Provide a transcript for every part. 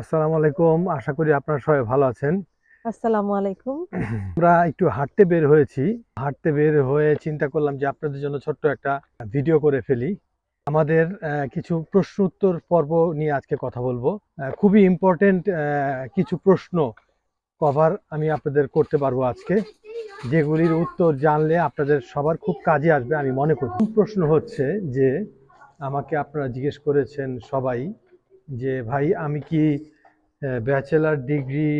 আসসালামু আলাইকুম। আশা করি আপনারা সবাই ভালো আছেন। আসসালামু আলাইকুম। আমরা একটু হাঁটতে বের হয়েছি। হাঁটতে বের হয়ে চিন্তা করলাম যে আপনাদের জন্য ছোট্ট একটা ভিডিও করে ফেলি। আমাদের কিছু প্রশ্ন উত্তর পর্ব নিয়ে আজকে কথা বলব। খুবই ইম্পর্টেন্ট কিছু প্রশ্ন কভার আমি আপনাদের করতে পারব আজকে। যেগুলির উত্তর জানলে আপনাদের সবার খুব কাজে আসবে আমি মনে করি। প্রশ্ন হচ্ছে যে আমাকে আপনারা জিজ্ঞেস করেছেন সবাই যে, ভাই, আমি কি ব্যাচেলার ডিগ্রি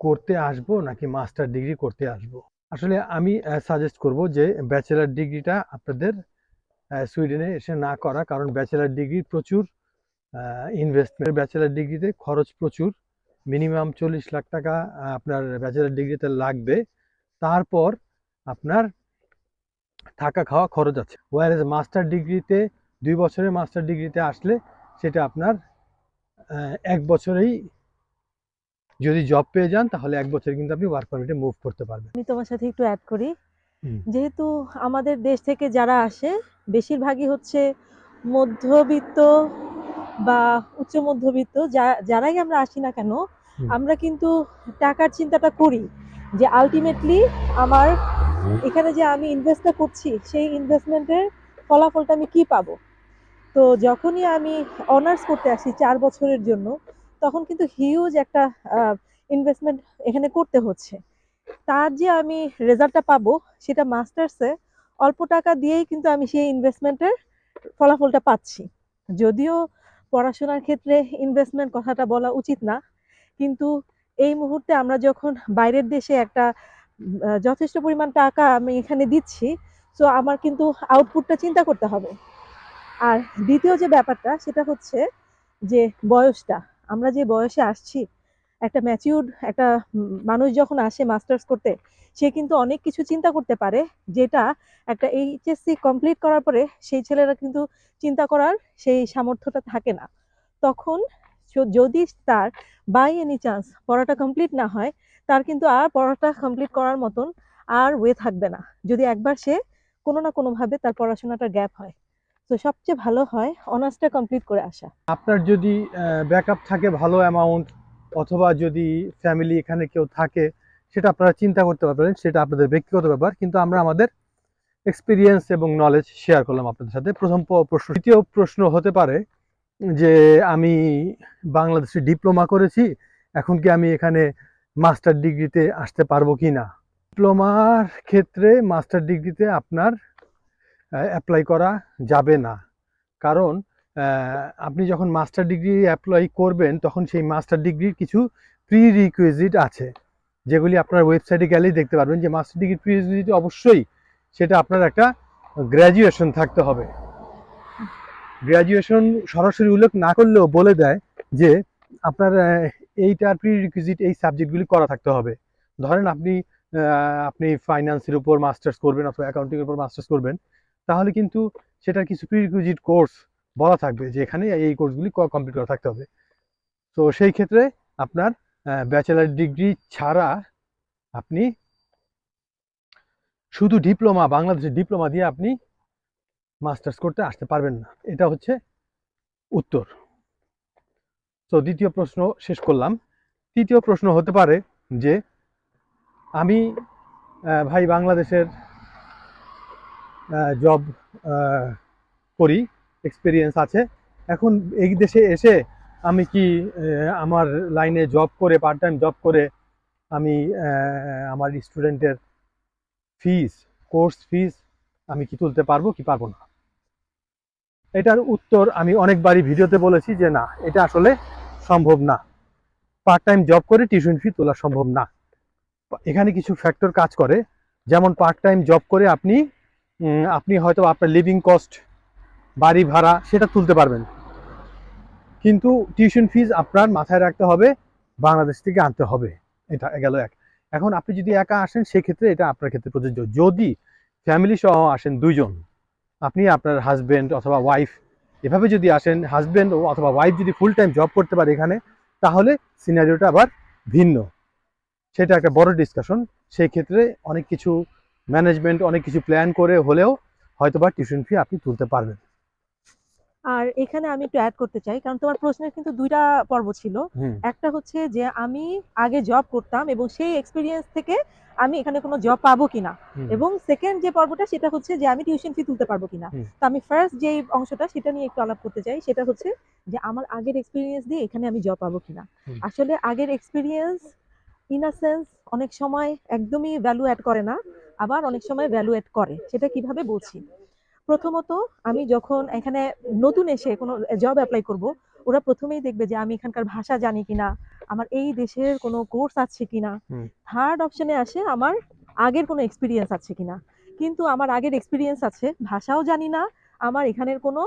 করতে আসব নাকি মাস্টার ডিগ্রি করতে আসব? আসলে আমি সাজেস্ট করব যে ব্যাচেলার ডিগ্রিটা আপনাদের সুইডেনে এসে না করা। কারণ ব্যাচেলার ডিগ্রি প্রচুর ইনভেস্টমেন্ট ব্যাচেলার ডিগ্রিতে খরচ প্রচুর। মিনিমাম চল্লিশ লাখ টাকা আপনার ব্যাচেলার ডিগ্রিতে লাগবে। তারপর আপনার থাকা খাওয়া খরচ আছে। ওয়ার ওয়ারেজ মাস্টার ডিগ্রিতে দুই বছরের মাস্টার ডিগ্রিতে আসলে সেটা আপনার এক বছরেই যদি জব পেয়ে যান তাহলে এক বছরে কিন্তু আপনি ওয়ার্ক পারমিটে মুভ করতে পারবেন। আমি তোমার সাথে একটু অ্যাড করি। যেহেতু আমাদের দেশ থেকে যারা আসে বেশিরভাগই হচ্ছে মধ্যবিত্ত বা উচ্চ মধ্যবিত্ত যারাই আমরা আসি না কেন আমরা কিন্তু টাকার চিন্তাটা করি যে আলটিমেটলি আমার এখানে যে আমি ইনভেস্টটা করছি সেই ইনভেস্টমেন্টের ফলাফলটা আমি কি পাবো? তো যখনই আমি অনার্স করতে আসি চার বছরের জন্য, তখন কিন্তু হিউজ একটা ইনভেস্টমেন্ট এখানে করতে হচ্ছে। তার যে আমি রেজাল্টটা পাবো সেটা মাস্টার্সে অল্প টাকা দিয়েই কিন্তু আমি সেই ইনভেস্টমেন্টের ফলাফলটা পাচ্ছি। যদিও পড়াশোনার ক্ষেত্রে ইনভেস্টমেন্ট কথাটা বলা উচিত না, কিন্তু এই মুহূর্তে আমরা যখন বাইরের দেশে একটা যথেষ্ট পরিমাণ টাকা আমি এখানে দিচ্ছি তো আমার কিন্তু আউটপুটটা চিন্তা করতে হবে। আর দ্বিতীয় যে ব্যাপারটা, সেটা হচ্ছে যে বয়সটা। আমরা যে বয়সে আসছি, একটা ম্যাচিউর একটা মানুষ যখন আসে মাস্টার্স করতে, সে কিন্তু অনেক কিছু চিন্তা করতে পারে, যেটা একটা এইচএসসি কমপ্লিট করার পরে সেই ছেলেরা কিন্তু চিন্তা করার সেই সামর্থ্যটা থাকে না। তখন যদি তার বাই এনি চান্স পড়াটা কমপ্লিট না হয়, তার কিন্তু আর পড়াটা কমপ্লিট করার মতন আর ওয়ে থাকবে না। যদি একবার সে কোনো না কোনোভাবে তার পড়াশোনাটা গ্যাপ হয়। তো সবচেয়ে ভালো হয় অনার্সটা কমপ্লিট করে আসা। আপনার যদি ব্যাকআপ থাকে ভালো অ্যামাউন্ট অথবা যদি ফ্যামিলি এখানে কেউ থাকে, সেটা আপনারা চিন্তা করতে পারবেন, সেটা আপনাদের ব্যক্তিগত ব্যাপার, কিন্তু আমরা আমাদের এক্সপিরিয়েন্স এবং নলেজ শেয়ার করলাম আপনাদের সাথে। প্রথম প্রশ্ন, দ্বিতীয় প্রশ্ন হতে পারে যে, আমি বাংলাদেশে ডিপ্লোমা করেছি, এখন কি আমি এখানে মাস্টার ডিগ্রিতে আসতে পারব কি না ডিপ্লোমার ক্ষেত্রে মাস্টার ডিগ্রিতে আপনার অ্যাপ্লাই করা যাবে না। কারণ আপনি যখন মাস্টার ডিগ্রি অ্যাপ্লাই করবেন, তখন সেই মাস্টার ডিগ্রির কিছু প্রি রিকুইজিট আছে, যেগুলি আপনার ওয়েবসাইটে গেলেই দেখতে পারবেন যে মাস্টার ডিগ্রি প্রি রিকুইজিট অবশ্যই সেটা আপনার একটা গ্র্যাজুয়েশন থাকতে হবে। গ্র্যাজুয়েশন সরাসরি উল্লেখ না করলেও বলে দেয় যে আপনার এইটার প্রি রিকুইজিট এই সাবজেক্টগুলি করা থাকতে হবে। ধরেন আপনি আপনি ফাইন্যান্সের উপর মাস্টার্স করবেন অথবা অ্যাকাউন্টিংয়ের উপর মাস্টার্স করবেন তাহলে কিন্তু সেটার কিছু প্রি রিকুইজিট কোর্স বলা থাকবে যে এখানে এই কোর্সগুলি কমপ্লিট করা থাকতে হবে। তো সেই ক্ষেত্রে আপনার ব্যাচেলার ডিগ্রি ছাড়া আপনি শুধু ডিপ্লোমা বাংলাদেশের ডিপ্লোমা দিয়ে আপনি মাস্টার্স করতে আসতে পারবেন না। এটা হচ্ছে উত্তর। তো দ্বিতীয় প্রশ্ন শেষ করলাম। তৃতীয় প্রশ্ন হতে পারে যে আমি ভাই বাংলাদেশের জব করি এক্সপিরিয়েন্স আছে। এখন এই দেশে এসে আমি কি আমার লাইনে জব করে পার্ট টাইম জব করে আমি আমার স্টুডেন্টের ফিস কোর্স ফিস আমি কি তুলতে পারব, কি পারব না? এটার উত্তর আমি অনেকবারই ভিডিওতে বলেছি যে না, এটা আসলে সম্ভব না। পার্ট টাইম জব করে টিউশন ফি তোলা সম্ভব না। এখানে কিছু ফ্যাক্টর কাজ করে। যেমন পার্ট টাইম জব করে আপনি আপনি হয়তো আপনার লিভিং কস্ট বাড়ি ভাড়া, সেটা তুলতে পারবেন। কিন্তু টিউশন ফিজ আপনার মাথায় রাখতে হবে, বাংলাদেশ থেকে আনতে হবে। এটা গেল এক। এখন আপনি যদি একা আসেন, সেক্ষেত্রে এটা আপনার ক্ষেত্রে প্রযোজ্য। যদি ফ্যামিলি সহ আসেন দুইজন, আপনি আপনার হাজব্যান্ড অথবা ওয়াইফ এভাবে যদি আসেন হাজবেন্ড অথবা ওয়াইফ যদি ফুল টাইম জব করতে পারে এখানে, তাহলে সিনারিওটা আবার ভিন্ন। সেটা একটা বড় ডিসকাশন সেই ক্ষেত্রে অনেক কিছু ম্যানেজমেন্ট অনেক কিছু প্ল্যান করে হলেও হয়তোবা টিউশন ফি আপনি তুলতে পারবেন। আর এখানে আমি একটু অ্যাড করতে চাই কারণ তোমার প্রশ্নের কিন্তু দুইটা পর্ব ছিল। একটা হচ্ছে যে আমি আগে জব করতাম এবং সেই এক্সপিরিয়েন্স থেকে আমি এখানে কোনো জব পাবো কিনা। এবং সেকেন্ড যে পর্বটা সেটা হচ্ছে যে আমি টিউশন ফি তুলতে পারব কিনা। তো আমি ফার্স্ট যে অংশটা সেটা নিয়ে একটু আলাপ করতে চাই সেটা হচ্ছে যে আমার আগের এক্সপিরিয়েন্স দিয়ে এখানে আমি জব পাবো কিনা। আসলে আগের এক্সপিরিয়েন্স ইন আ সেন্স অনেক সময় একদমই ভ্যালু অ্যাড করে না। আবার অনেক সময় ভ্যালু অ্যাড করে সেটা কীভাবে বলছি? প্রথমত আমি যখন এখানে নতুন এসে কোনো জব অ্যাপ্লাই করব ওরা প্রথমেই দেখবে যে আমি এখানকার ভাষা জানি কিনা আমার এই দেশের কোনো কোর্স আছে কিনা। থার্ড অপশনে আসে আমার আগের কোনো এক্সপিরিয়েন্স আছে কিনা। কিন্তু আমার আগের এক্সপিরিয়েন্স আছে ভাষাও জানি না আমার এখানের কোনো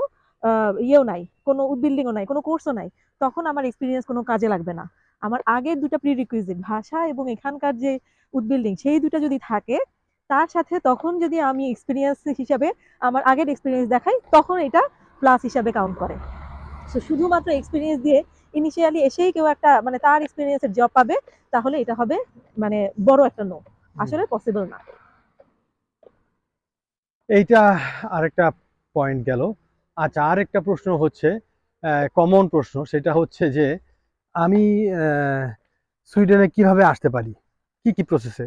ইয়েও নাই কোনো উদ্বিল্ডিংও নাই কোনো কোর্সও নাই তখন আমার এক্সপিরিয়েন্স কোনো কাজে লাগবে না। আমার আগের দুটা প্রিরিকুইজিট ভাষা এবং এখানকার যে উদ্বিল্ডিং সেই দুটা যদি থাকে তার সাথে তখন যদি আমি এক্সপিরিয়েন্স হিসাবে আমার আগের এক্সপিরিয়েন্স দেখাই তখন এটা প্লাস হিসাবে কাউন্ট করে। সো শুধুমাত্র এক্সপিরিয়েন্স দিয়ে ইনিশিয়ালি এসেই কেউ একটা মানে তার এক্সপিরিয়েন্সের জব পাবে তাহলে এটা হবে মানে বড় একটা নো আসলে পসিবল না। এইটা আরেকটা পয়েন্ট গেল। আচ্ছা আরেকটা প্রশ্ন হচ্ছে কমন প্রশ্ন সেটা হচ্ছে যে আমি সুইডেনে কীভাবে আসতে পারি? কি কি প্রসেসে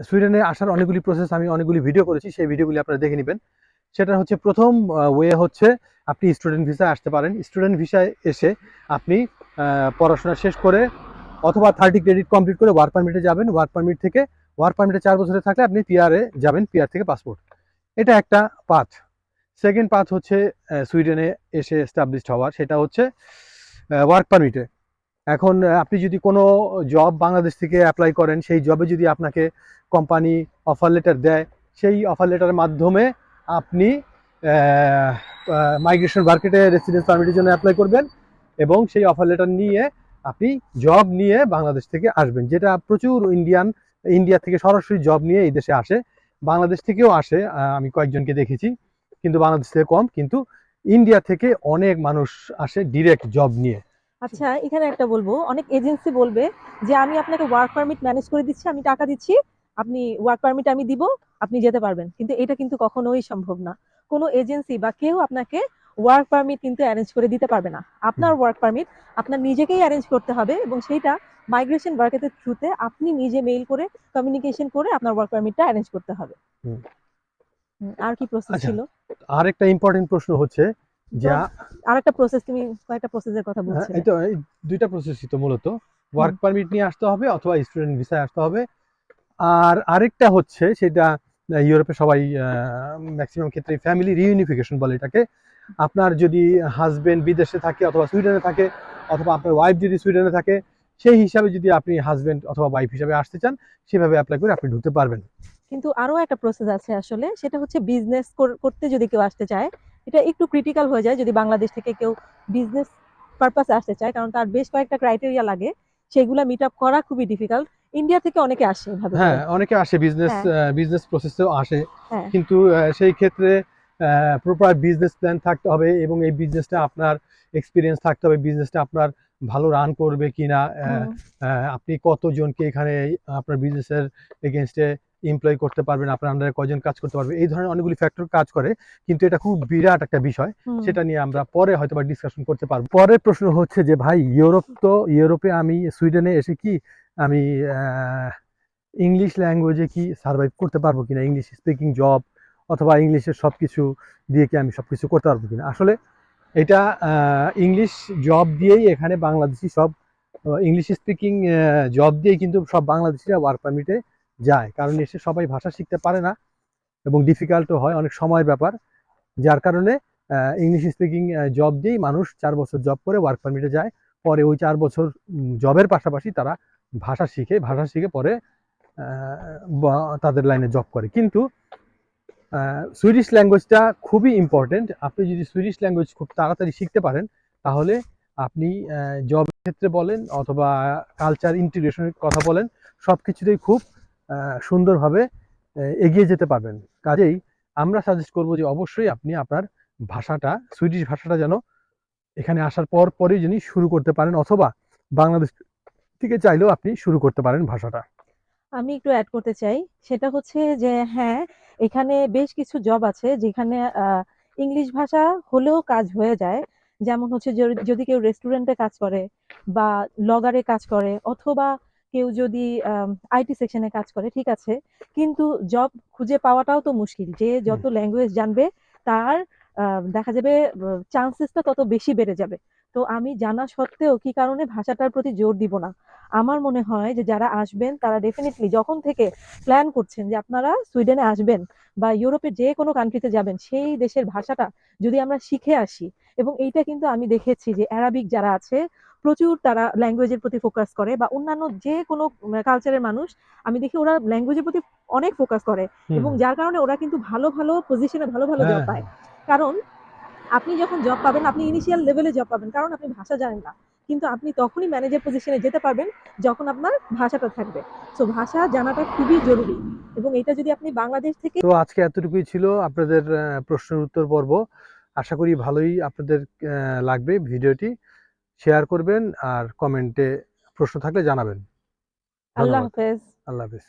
সুইডেনে আসার অনেকগুলি প্রসেস আমি অনেকগুলি ভিডিও করেছি, সেই ভিডিওগুলি আপনারা দেখে নেবেন। সেটা হচ্ছে প্রথম ওয়ে হচ্ছে আপনি স্টুডেন্ট ভিসায় আসতে পারেন। স্টুডেন্ট ভিসায় এসে আপনি পড়াশোনা শেষ করে অথবা থার্টি ক্রেডিট কমপ্লিট করে ওয়ার্ক পারমিটে যাবেন। ওয়ার্ক পারমিট থেকে ওয়ার্ক পারমিটে চার বছরে থাকলে আপনি পিআরে যাবেন পিআর থেকে পাসপোর্ট এটা একটা পাথ সেকেন্ড পাথ হচ্ছে সুইডেনে এসে এস্টাবলিশড হওয়ার সেটা হচ্ছে ওয়ার্ক পারমিটে এখন আপনি যদি কোনো জব বাংলাদেশ থেকে অ্যাপ্লাই করেন, সেই জবে যদি আপনাকে কোম্পানি অফার লেটার দেয়, সেই অফার লেটারের মাধ্যমে আপনি মাইগ্রেশন মার্কেটে রেসিডেন্স পারমিটের জন্য অ্যাপ্লাই করবেন এবং সেই অফার লেটার নিয়ে আপনি জব নিয়ে বাংলাদেশ থেকে আসবেন। যেটা প্রচুর ইন্ডিয়ান ইন্ডিয়া থেকে সরাসরি জব নিয়ে এই দেশে আসে। বাংলাদেশ থেকেও আসে আমি কয়েকজনকে দেখেছি, কিন্তু বাংলাদেশ থেকে কম। কিন্তু ইন্ডিয়া থেকে অনেক মানুষ আসে ডিরেক্ট জব নিয়ে। আচ্ছা এখানে একটা বলব অনেক এজেন্সি বলবে যে আমি আপনাকে ওয়ার্ক পারমিট ম্যানেজ করে দিচ্ছি আমি টাকা দিচ্ছি আপনি ওয়ার্ক পারমিট আমি দিব আপনি যেতে পারবেন। কিন্তু এটা কিন্তু কখনোই সম্ভব না। কোনো এজেন্সি বা কেউ আপনাকে ওয়ার্ক পারমিট কিন্তু অ্যারেঞ্জ করে দিতে পারবে না। আপনার ওয়ার্ক পারমিট আপনার নিজেকেই অ্যারেঞ্জ করতে হবে এবং সেইটা মাইগ্রেশন ওয়ার্কের থ্রুতে আপনি নিজে মেইল করে কমিউনিকেশন করে আপনার ওয়ার্ক পারমিটটা অ্যারেঞ্জ করতে হবে। আর কি প্রসেস আচ্ছা, ছিল? আর একটা ইম্পর্টেন্ট প্রশ্ন হচ্ছে যে আরেকটা প্রসেস তুমি কয়েকটা প্রসেসের কথা হ্যাঁ, এই তো দুইটা প্রসেসই তো মূলত। ওয়ার্ক পারমিট নিয়ে আসতে হবে অথবা স্টুডেন্ট ভিসায় আসতে হবে। আর আরেকটা হচ্ছে সেটা ইউরোপে সবাই ম্যাক্সিমাম ক্ষেত্রে ফ্যামিলি রিইউনিফিকেশন বলে এটাকে। আপনার যদি হাজবেন্ড বিদেশে থাকে অথবা সুইডেনে থাকে অথবা আপনার ওয়াইফ যদি সুইডেনে থাকে সেই হিসাবে যদি আপনি হাজবেন্ড অথবা ওয়াইফ হিসাবে আসতে চান সেভাবে অ্যাপ্লাই করে আপনি ঢুকতে পারবেন। কিন্তু আরও একটা প্রসেস আছে আসলে সেটা হচ্ছে বিজনেস করতে যদি কেউ আসতে চায় এটা একটু ক্রিটিক্যাল হয়ে যায় যদি বাংলাদেশ থেকে কেউ বিজনেস পারপাসে আসতে চায় কারণ তার বেশ কয়েকটা ক্রাইটেরিয়া লাগে সেগুলো মিট আপ করা খুবই ডিফিকাল্ট ইন্ডিয়া থেকে অনেকে আসে হ্যাঁ অনেকে আসে বিজনেস বিজনেস প্রসেসেও আসে। হ্যাঁ। কিন্তু সেই ক্ষেত্রে প্রপার বিজনেস প্ল্যান থাকতে হবে এবং এই বিজনেসটা আপনার এক্সপিরিয়েন্স থাকতে হবে বিজনেসটা আপনার ভালো রান করবে কিনা আপনি কতজনকে এখানে আপনার বিজনেসের এগেনস্টে এমপ্লয় করতে পারবেন আপনার আন্ডারে কজন কাজ করতে পারবে এই ধরনের অনেকগুলি ফ্যাক্টর কাজ করে। কিন্তু এটা খুব বিরাট একটা বিষয়। সেটা নিয়ে আমরা পরে হয়তো বা ডিসকাশন করতে পারব। পরের প্রশ্ন হচ্ছে যে ভাই ইউরোপ তো ইউরোপে আমি সুইডেনে এসে কি আমি ইংলিশ ল্যাঙ্গুয়েজে কি সার্ভাইভ করতে পারব কিনা? ইংলিশ স্পিকিং জব অথবা ইংলিশের সব কিছু দিয়ে কি আমি সব কিছু করতে পারব কিনা? আসলে এটা ইংলিশ জব দিয়েই এখানে বাংলাদেশি সব ইংলিশ স্পিকিং জব দিয়েই কিন্তু সব বাংলাদেশিরা ওয়ার্ক পারমিটে যায়। কারণ এসে সবাই ভাষা শিখতে পারে না এবং ডিফিকাল্টও হয় অনেক সময়ের ব্যাপার। যার কারণে ইংলিশ স্পিকিং জব দিয়েই মানুষ চার বছর জব করে ওয়ার্ক পারমিটে যায়। পরে ওই চার বছর জবের পাশাপাশি তারা ভাষা শিখে ভাষা শিখে পরে তাদের লাইনে জব করে। কিন্তু সুইডিশ ল্যাঙ্গুয়েজটা খুবই ইম্পর্টেন্ট আপনি যদি সুইডিশ ল্যাঙ্গুয়েজ খুব তাড়াতাড়ি শিখতে পারেন, তাহলে আপনি জব ক্ষেত্রে বলেন অথবা কালচার ইন্টিগ্রেশনের কথা বলেন সব কিছুতেই খুব সুন্দরভাবে এগিয়ে যেতে পারবেন। কাজেই আমরা সাজেস্ট করব যে অবশ্যই আপনি আপনার ভাষাটা সুইডিশ ভাষাটা যেন এখানে আসার পর পরই যিনি শুরু করতে পারেন অথবা বাংলাদেশ থেকে চাইলেও আপনি শুরু করতে পারেন ভাষাটা। আমি একটু অ্যাড করতে চাই। সেটা হচ্ছে যে হ্যাঁ এখানে বেশ কিছু জব আছে যেখানে ইংলিশ ভাষা হলেও কাজ হয়ে যায়। যেমন হচ্ছে যদি- কেউ রেস্টুরেন্টে কাজ করে বা লগারে কাজ করে অথবা কেউ যদি আইটি সেকশনে কাজ করে ঠিক আছে কিন্তু জব খুঁজে পাওয়াটাও তো মুশকিল। যে যত ল্যাঙ্গুয়েজ জানবে তার দেখা যাবে চান্সেসটা তত বেশি বেড়ে যাবে। তো আমি জানা সত্ত্বেও কি কারণে ভাষাটার প্রতি জোর দিব না? আমার মনে হয় যে যারা আসবেন তারা ডেফিনেটলি যখন থেকে প্ল্যান করছেন যে আপনারা সুইডেনে আসবেন বা ইউরোপের যে কোনো কান্ট্রিতে যাবেন সেই দেশের ভাষাটা যদি আমরা শিখে আসি এবং এইটা কিন্তু আমি দেখেছি যে অ্যারাবিক যারা আছে প্রচুর তারা ল্যাঙ্গুয়েজের প্রতি ফোকাস করে বা অন্যান্য যে কোনো কালচারের মানুষ আমি দেখি ওরা ল্যাঙ্গুয়েজের প্রতি অনেক ফোকাস করে এবং যার কারণে ওরা কিন্তু ভালো ভালো পজিশনে ভালো ভালো জব হ্যাঁ, পায়। কারণ আপনি যখন জব পাবেন আপনি ইনিশিয়াল লেভেলে জব পাবেন কারণ আপনি ভাষা জানেন না। কিন্তু আপনি তখনই ম্যানেজার পজিশনে যেতে পারবেন যখন আপনার ভাষাটা থাকবে। তো ভাষা জানাটা খুবই জরুরি এবং এটা যদি আপনি বাংলাদেশ থেকে তো আজকে এতটুকুই ছিল আপনাদের প্রশ্নের উত্তর পর্ব। আশা করি ভালোই আপনাদের লাগবে ভিডিওটি। শেয়ার করবেন আর কমেন্টে প্রশ্ন থাকলে জানাবেন। আল্লাহ হাফেজ। আল্লাহ হাফিজ।